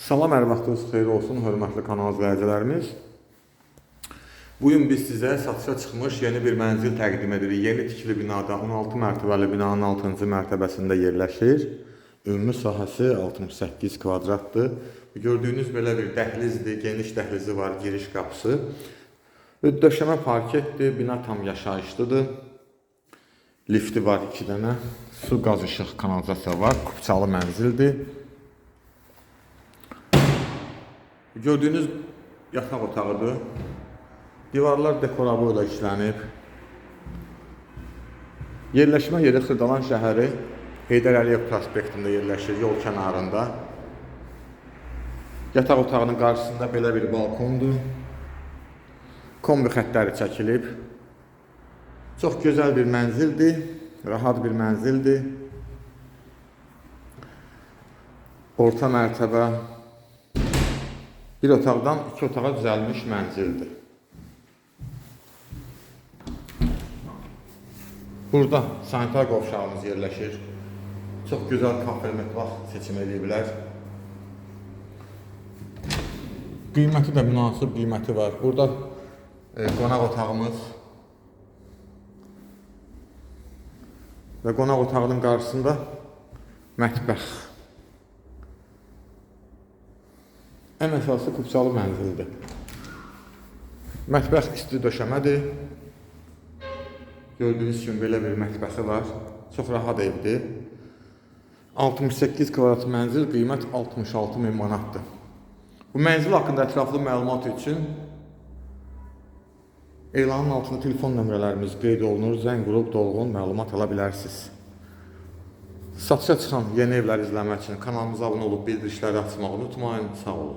Salam, hər vaxtınız xeyir olsun, hörmətli kanal izləyicilərimiz. Bu gün biz sizə satışa çıxmış yeni bir mənzil təqdim edirik. Yeni tikili binada 16 mərtəbəli binanın 6-cı mərtəbəsində yerləşir. Ümumi sahəsi 68 kvadratdır. Gördüyünüz belə bir dəhlizdir, geniş dəhlizi var, giriş qapısı. Döşəmə parketdir, bina tam yaşayışlıdır. Lifti var 2 dənə. Su, qaz, işıq, kanalizasiya var. Kupçalı mənzildir. Gördüyünüz yataq otağıdır. Divarlar dekorabı ilə işlənib. Yerləşmə yeri Xırdalan şəhəri Heydər Əliyev prospektində yerləşir, yol kənarında. Yataq otağının qarşısında belə bir balkondur. Kombi xəttləri çəkilib. Çox gözəl bir mənzildir, rahat bir mənzildir. Orta mərtəbə bir otaqdan iki otağa düzəlmiş mənzildir. Burada sanitar qovşağımız yerləşir. Çox gözəl kafe mətbəx seçim edə bilər. Qiyməti də münasib qiyməti var. Burada e, qonaq otağımız və qonaq otağının qarşısında mətbəx. Ən əsası kupçalı mənzildir. Mətbəx isti döşəmədir. Gördüyünüz kimi belə bir mətbəxi var. Çox rahat evdir. 68 kvadrat mənzil qiymət 66 min manatdır. Bu mənzil haqqında ətraflı məlumat üçün elanın altında telefon nömrələrimiz qeyd olunur. Zəng vurub dolğun məlumat ala bilərsiniz. Satışa çıxan yeni evlər izləmək üçün kanalımıza abunə olub bildirişləri açmağı unutmayın. Sağ olun.